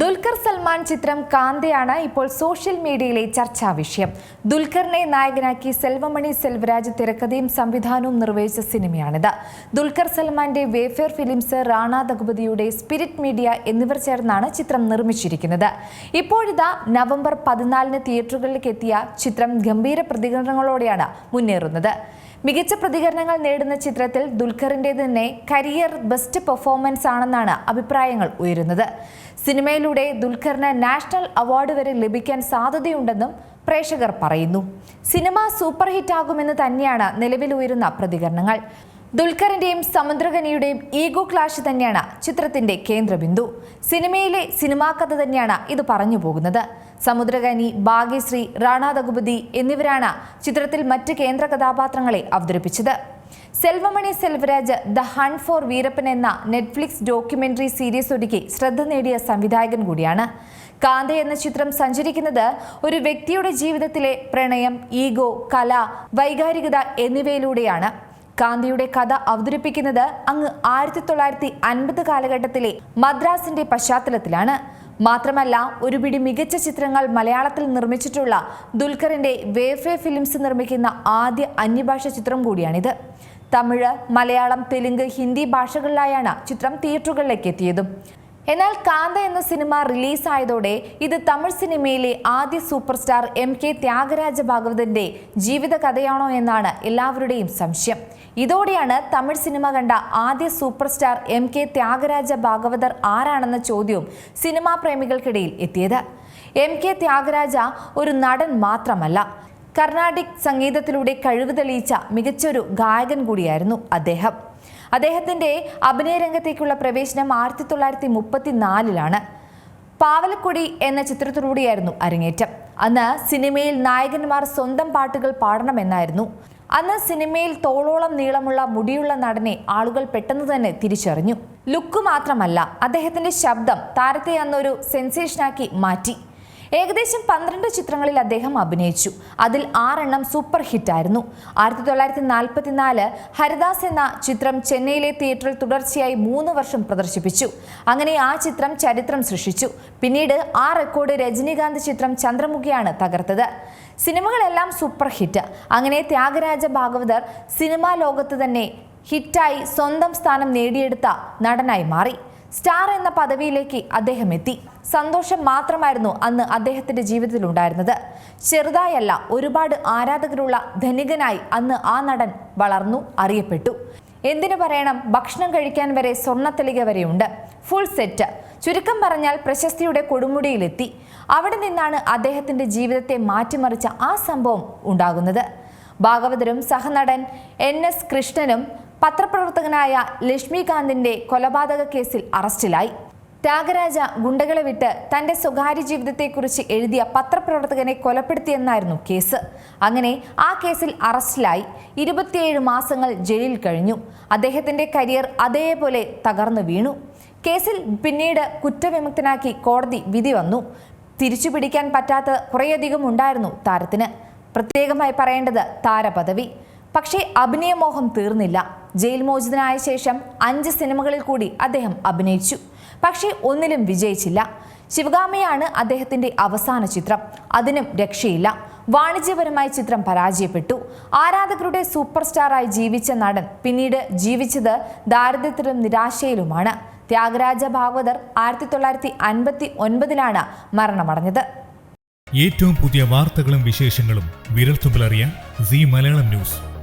ദുൽഖർ സൽമാൻ ചിത്രം കാന്തയാണ് ഇപ്പോൾ സോഷ്യൽ മീഡിയയിലെ ചർച്ചാ വിഷയം. ദുൽഖറിനെ നായകനാക്കി സെൽവമണി സെൽവരാജ് തിരക്കഥയും സംവിധാനവും നിർവഹിച്ച സിനിമയാണിത്. ദുൽഖർ സൽമാന്റെ വേഫെയർ ഫിലിംസ് റാണ ദഗുപതിയുടെ സ്പിരിറ്റ് മീഡിയ എന്നിവർ ചേർന്നാണ് ചിത്രം നിർമ്മിച്ചിരിക്കുന്നത്. ഇപ്പോഴിതാ നവംബർ പതിനാലിന് തിയേറ്ററുകളിലേക്ക് എത്തിയ ചിത്രം ഗംഭീര പ്രതികരണങ്ങളോടെയാണ് മുന്നേറുന്നത്. മികച്ച പ്രതികരണങ്ങൾ നേടുന്ന ചിത്രത്തിൽ ദുൽഖറിന്റെ തന്നെ കരിയർ ബെസ്റ്റ് പെർഫോമൻസ് ആണെന്നാണ് അഭിപ്രായങ്ങൾ ഉയരുന്നത്. സിനിമയിലൂടെ ദുൽഖറിന് നാഷണൽ അവാർഡ് വരെ ലഭിക്കാൻ സാധ്യതയുണ്ടെന്നും പ്രേക്ഷകർ പറയുന്നു. സിനിമ സൂപ്പർ ഹിറ്റ് ഹിറ്റാകുമെന്ന് തന്നെയാണ് നിലവിൽ ഉയരുന്ന പ്രതികരണങ്ങൾ. ദുൽഖറിന്റെയും സമുദ്രകനിയുടെയും ഈഗോ ക്ലാഷ് തന്നെയാണ് ചിത്രത്തിന്റെ കേന്ദ്രബിന്ദു. സിനിമയിലെ സിനിമാ കഥ തന്നെയാണ് ഇത് പറഞ്ഞു പോകുന്നത്. സമുദ്രകനി ഭാഗ്യശ്രീ റാണ ദഗുപതി എന്നിവരാണ് ചിത്രത്തിൽ മറ്റ് കേന്ദ്ര കഥാപാത്രങ്ങളെ അവതരിപ്പിച്ചത്. Selvamani Selvaraj the hunt for Veerappan എന്ന നെറ്റ്ഫ്ലിക്സ് ഡോക്യുമെന്ററി സീരീസ് ഒരുക്കി ശ്രദ്ധ നേടിയ സംവിധായകൻ കൂടിയാണ്. കാന്ത എന്ന ചിത്രം സഞ്ചരിക്കുന്നത് ഒരു വ്യക്തിയുടെ ജീവിതത്തിലെ പ്രണയം ഈഗോ കല വൈകാരികത എന്നിവയിലൂടെയാണ്. കാന്തിയുടെ കഥ അവതരിപ്പിക്കുന്നത് അങ്ങ് ആയിരത്തി തൊള്ളായിരത്തി അൻപത് കാലഘട്ടത്തിലെ മദ്രാസിന്റെ പശ്ചാത്തലത്തിലാണ്. മാത്രമല്ല ഒരു പിടി മികച്ച ചിത്രങ്ങൾ മലയാളത്തിൽ നിർമ്മിച്ചിട്ടുള്ള ദുൽഖറിന്റെ വേഫെ ഫിലിംസ് നിർമ്മിക്കുന്ന ആദ്യ അന്യഭാഷ ചിത്രം കൂടിയാണിത്. തമിഴ് മലയാളം തെലുങ്ക് ഹിന്ദി ഭാഷകളിലായാണ് ചിത്രം തിയേറ്ററുകളിലേക്ക് എത്തിയതും. എന്നാൽ കാന്ത എന്ന സിനിമ റിലീസായതോടെ ഇത് തമിഴ് സിനിമയിലെ ആദ്യ super star M K Thyagaraja ഭാഗവതന്റെ ജീവിത കഥയാണോ എന്നാണ് എല്ലാവരുടെയും സംശയം. ഇതോടെയാണ് തമിഴ് സിനിമ കണ്ട ആദ്യ super star M K Thyagaraja Bhagavathar ആരാണെന്ന ചോദ്യവും സിനിമാ പ്രേമികൾക്കിടയിൽ എത്തിയത്. എം കെ ത്യാഗരാജ ഒരു നടൻ മാത്രമല്ല. കർണാടിക് സംഗീതത്തിലൂടെ കഴിവ് തെളിയിച്ച മികച്ചൊരു ഗായകൻ കൂടിയായിരുന്നു അദ്ദേഹം. അദ്ദേഹത്തിന്റെ അഭിനയ രംഗത്തേക്കുള്ള പ്രവേശനം ആയിരത്തി തൊള്ളായിരത്തി മുപ്പത്തിനാലിലാണ് പാവലക്കൊടി എന്ന ചിത്രത്തിലൂടെയായിരുന്നു അരങ്ങേറ്റം. അന്ന് സിനിമയിൽ നായകന്മാർ സ്വന്തം പാട്ടുകൾ പാടണമെന്നായിരുന്നു. അന്ന് സിനിമയിൽ തോളോളം നീളമുള്ള മുടിയുള്ള നടനെ ആളുകൾ പെട്ടെന്ന് തന്നെ തിരിച്ചറിഞ്ഞു. ലുക്ക് മാത്രമല്ല അദ്ദേഹത്തിന്റെ ശബ്ദം താരത്തെ അന്നൊരു സെൻസേഷനാക്കി മാറ്റി. ഏകദേശം പന്ത്രണ്ട് ചിത്രങ്ങളിൽ അദ്ദേഹം അഭിനയിച്ചു. അതിൽ ആറെണ്ണം സൂപ്പർ ഹിറ്റായിരുന്നു. ആയിരത്തി തൊള്ളായിരത്തി നാൽപ്പത്തിനാല് ഹരിദാസ് എന്ന ചിത്രം ചെന്നൈയിലെ തിയേറ്ററിൽ തുടർച്ചയായി മൂന്ന് വർഷം പ്രദർശിപ്പിച്ചു. അങ്ങനെ ആ ചിത്രം ചരിത്രം സൃഷ്ടിച്ചു. പിന്നീട് ആ റെക്കോർഡ് രജനീകാന്ത് ചിത്രം ചന്ദ്രമുഖിയാണ് തകർത്തത്. സിനിമകളെല്ലാം സൂപ്പർ ഹിറ്റ്. അങ്ങനെ ത്യാഗരാജ ഭാഗവതർ സിനിമാ ലോകത്ത് തന്നെ ഹിറ്റായി സ്വന്തം സ്ഥാനം നേടിയെടുത്ത നടനായി മാറി. സ്റ്റാർ എന്ന പദവിയിലേക്ക് അദ്ദേഹം എത്തി. സന്തോഷം മാത്രമായിരുന്നു അന്ന് അദ്ദേഹത്തിന്റെ ജീവിതത്തിൽ ഉണ്ടായിരുന്നത് ചെറുതായല്ല ഒരുപാട് ആരാധകരുള്ള ധനികനായി അന്ന് ആ നടൻ വളർന്നു അറിയപ്പെട്ടു. എന്തിനു പറയണം ഭക്ഷണം കഴിക്കാൻ വരെ സ്വർണത്തെളിക വരെയുണ്ട്. ഫുൾ സെറ്റ് ചുരുക്കം പറഞ്ഞാൽ പ്രശസ്തിയുടെ കൊടുമുടിയിലെത്തി. അവിടെ നിന്നാണ് അദ്ദേഹത്തിന്റെ ജീവിതത്തെ മാറ്റിമറിച്ച ആ സംഭവം ഉണ്ടാകുന്നത്. ഭാഗവതരും സഹനടൻ എൻ. എസ്. കൃഷ്ണനും പത്രപ്രവർത്തകനായ ലക്ഷ്മികാന്തിന്റെ കൊലപാതക കേസിൽ അറസ്റ്റിലായി. ത്യാഗരാജ ഗുണ്ടകളെ വിട്ട് തന്റെ സ്വകാര്യ ജീവിതത്തെക്കുറിച്ച് എഴുതിയ പത്രപ്രവർത്തകനെ കൊലപ്പെടുത്തിയെന്നായിരുന്നു കേസ്. അങ്ങനെ ആ കേസിൽ അറസ്റ്റിലായി. ഇരുപത്തിയേഴ് മാസങ്ങൾ ജയിലിൽ കഴിഞ്ഞു. അദ്ദേഹത്തിന്റെ കരിയർ അതേപോലെ തകർന്നു വീണു. കേസിൽ പിന്നീട് കുറ്റവിമുക്തനാക്കി കോടതി വിധി വന്നു. തിരിച്ചു പിടിക്കാൻ പറ്റാത്ത കുറേയധികം ഉണ്ടായിരുന്നു താരത്തിന്. പ്രത്യേകമായി പറയേണ്ടത് താരപദവി. പക്ഷേ അഭിനയമോഹം തീർന്നില്ല. ജയിൽ മോചിതനായ ശേഷം അഞ്ച് സിനിമകളിൽ കൂടി അദ്ദേഹം അഭിനയിച്ചു. പക്ഷേ ഒന്നിലും വിജയിച്ചില്ല. ശിവഗാമയാണ് അദ്ദേഹത്തിന്റെ അവസാന ചിത്രം. അതിനും രക്ഷയില്ല. വാണിജ്യപരമായി ചിത്രം പരാജയപ്പെട്ടു. ആരാധകരുടെ സൂപ്പർ സ്റ്റാറായി ജീവിച്ച നടൻ പിന്നീട് ജീവിച്ചത് ദാരിദ്ര്യത്തിലും നിരാശയിലുമാണ്. ത്യാഗരാജ ഭാഗവതർ ആയിരത്തി തൊള്ളായിരത്തി അൻപത്തി ഒൻപതിലാണ് മരണമടഞ്ഞത്. ഏറ്റവും പുതിയ വാർത്തകളും വിശേഷങ്ങളും വിരൽത്തുമ്പിലറിയാൻ സി മലയാളം ന്യൂസ്.